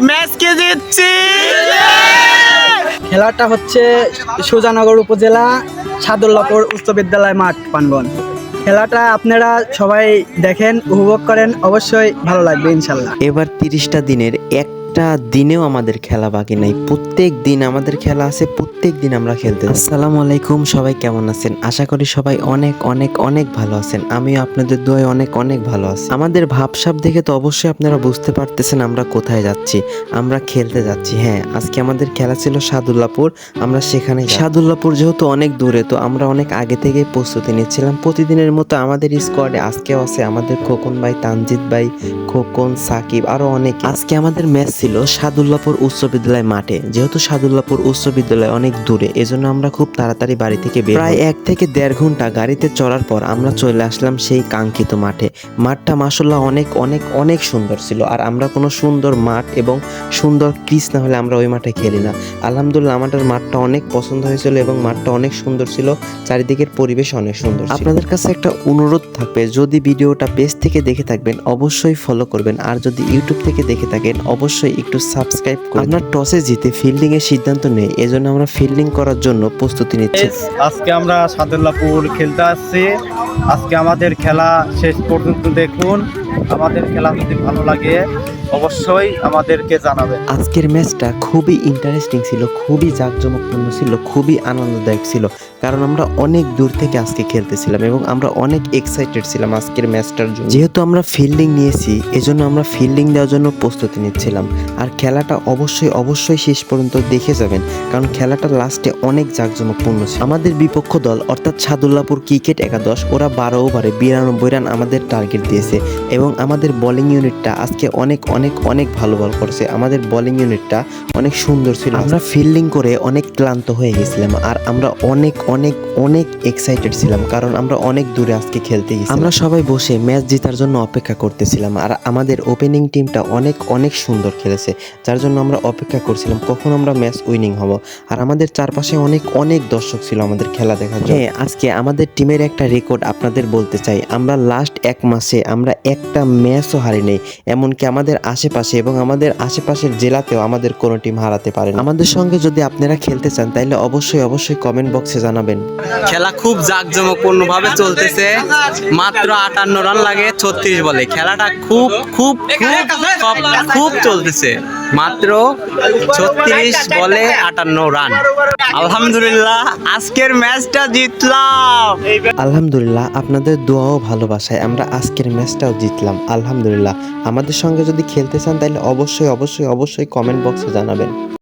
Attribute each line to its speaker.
Speaker 1: Match কে জিতছি?
Speaker 2: খেলাটা হচ্ছে সুজানগর উপজেলা সাদুল্লাপুর উচ্চ বিদ্যালয় মাঠ পানগন খেলাটা আপনারা সবাই দেখেন উপভোগ করেন অবশ্যই ভালো লাগবে ইনশাল্লাহ।
Speaker 3: এবার তিরিশটা দিনের একটা দিনেও আমাদের খেলা বাকি নাই। প্রত্যেক দিন আমাদের খেলা আছে প্রত্যেক দিন আমরা খেলতে। আসসালামু আলাইকুম সবাই কেমন আছেন? আশা করি সবাই অনেক অনেক অনেক ভালো আছেন। আমিও আপনাদের দোয়ে অনেক অনেক ভালো আছি। আমাদের ভাবসাব দেখে তো অবশ্যই আপনারা বুঝতে পারতেছেন আমরা কোথায় যাচ্ছি আমরা খেলতে যাচ্ছি। হ্যাঁ আজকে আমাদের খেলা ছিল সাদুল্লাপুর আমরা সেখানে সাদুল্লাপুর যেহেতু অনেক দূরে তো আমরা অনেক আগে থেকে প্রস্তুতি নিচ্ছিলাম। প্রতিদিনের মতো আমাদের স্কোয়াডে আজকেও আছে আমাদের খোকন ভাই তানজিৎ ভাই খোকন সাকিব আরও অনেক। আজকে আমাদের ম্যাচ ছিল সাদুল্লাপুর উচ্চ বিদ্যালয় মাঠে। যেহেতু সাদুল্লাপুর উচ্চ বিদ্যালয় অনেক দূরে এজন্য আমরা খুব তাড়াতাড়ি বাড়ি থেকে বের প্রায় এক থেকে দেড় ঘণ্টা গাড়িতে চড়ার পর আমরা চলে আসলাম সেই কাঙ্ক্ষিত মাঠে। মাঠটা মাসাল্লাহ অনেক অনেক অনেক সুন্দর ছিল। আর আমরা কোনো সুন্দর মাঠ এবং সুন্দর ক্রিস না হলে আমরা ওই মাঠে খেলি না। আলহামদুলিল্লাহ আমাদের মাঠটা অনেক পছন্দ হয়েছিল এবং মাঠটা অনেক সুন্দর ছিল। চারিদিকের পরিবেশ অনেক সুন্দর আপনাদের কাছে একটা অনুরোধ থাকবে যদি ভিডিওটা পেজ থেকে দেখে থাকবেন অবশ্যই ফলো করবেন। আর যদি ইউটিউব থেকে দেখে থাকেন অবশ্যই একটু সাবস্ক্রাইব করুন আমরা টসে জিতে ফিল্ডিং এর সিদ্ধান্ত নেই এজন্য আমরা ফিল্ডিং করার জন্য প্রস্তুতি নিচ্ছি।
Speaker 4: আজকে আমরা সাদুল্লাপুর খেলতে আসছি। আজকে আমাদের খেলা শেষ পর্যন্ত দেখুন। আমাদের খেলা যদি ভালো লাগে অবশ্যই আমাদেরকে জানাবেন।
Speaker 3: আজকের ম্যাচটা খুবই ইন্টারেস্টিং ছিল, খুবই জাঁকজমকপূর্ণ ছিল, খুবই আনন্দদায়ক ছিল। কারণ আমরা অনেক দূর থেকে আজকে খেলতেছিলাম এবং আমরা অনেক এক্সাইটেড ছিলাম আজকের ম্যাচটার জন্য। যেহেতু আমরা ফিল্ডিং নিয়েছি, এজন্য আমরা ফিল্ডিং দেওয়ার জন্য প্রস্তুতি নিচ্ছিলাম। আর খেলাটা অবশ্যই অবশ্যই শেষ পর্যন্ত দেখে যাবেন, কারণ খেলাটা লাস্টে অনেক জাঁকজমকপূর্ণ ছিল। আমাদের বিপক্ষ দল, অর্থাৎ সাদুল্লাপুর ক্রিকেট একাদশ, ওরা বারো ওভারে বিরানব্বই রান আমাদের টার্গেট দিয়েছে এবং আমাদের বোলিং ইউনিটটা আজকে অনেক অনেক অনেক অনেক ভালো বল করছে। আমাদের বোলিং ইউনিটটা অনেক সুন্দর ছিল। আমরা ফিল্ডিং করে অনেক ক্লান্ত হয়ে গেছিলাম আর আমরা অনেক অনেক অনেক এক্সাইটেড ছিলাম কারণ আমরা অনেক দূরে আজকে খেলতে গেছি আমরা সবাই বসে ম্যাচ জেতার জন্য অপেক্ষা করতেছিলাম আর আমাদের ওপেনিং টিমটা অনেক অনেক সুন্দর খেলেছে। যার জন্য আমরা অপেক্ষা করছিলাম কখন আমরা ম্যাচ উইনিং হব। আর আমাদের চারপাশে অনেক অনেক দর্শক ছিল আমাদের খেলা দেখার জন্য। হ্যাঁ আজকে আমাদের টিমের একটা রেকর্ড আপনাদের বলতে চাই। আমরা লাস্ট এক মাসে আমরা একটা ম্যাচও হারি নেই এমনকি আমাদের আশেপাশে এবং আমাদের আশেপাশের জেলাতেও আমাদের কোনো টিম হারাতে পারে না। আমাদের সঙ্গে যদি আপনারা খেলতে চান তাহলে অবশ্যই অবশ্যই কমেন্ট বক্সে জানাবেন।
Speaker 1: খেলা খুব জাঁকজমকপূর্ণ ভাবে চলতেছে। মাত্র আটান্ন রান লাগে ছত্রিশ বলে। খেলাটা খুব খুব খুব- খুব চলতেছে। মাত্র ছত্রিশ বলে আটান্ন রান আলহামদুলিল্লাহ আজকের ম্যাচটা জিতলাম।
Speaker 3: আলহামদুলিল্লাহ আপনাদের দোয়াও ভালোবাসায় আমরা আজকের ম্যাচটাও জিতলাম। আলহামদুলিল্লাহ আমাদের সঙ্গে যদি খেলতে চান তাহলে অবশ্যই অবশ্যই অবশ্যই কমেন্ট বক্সে জানাবেন।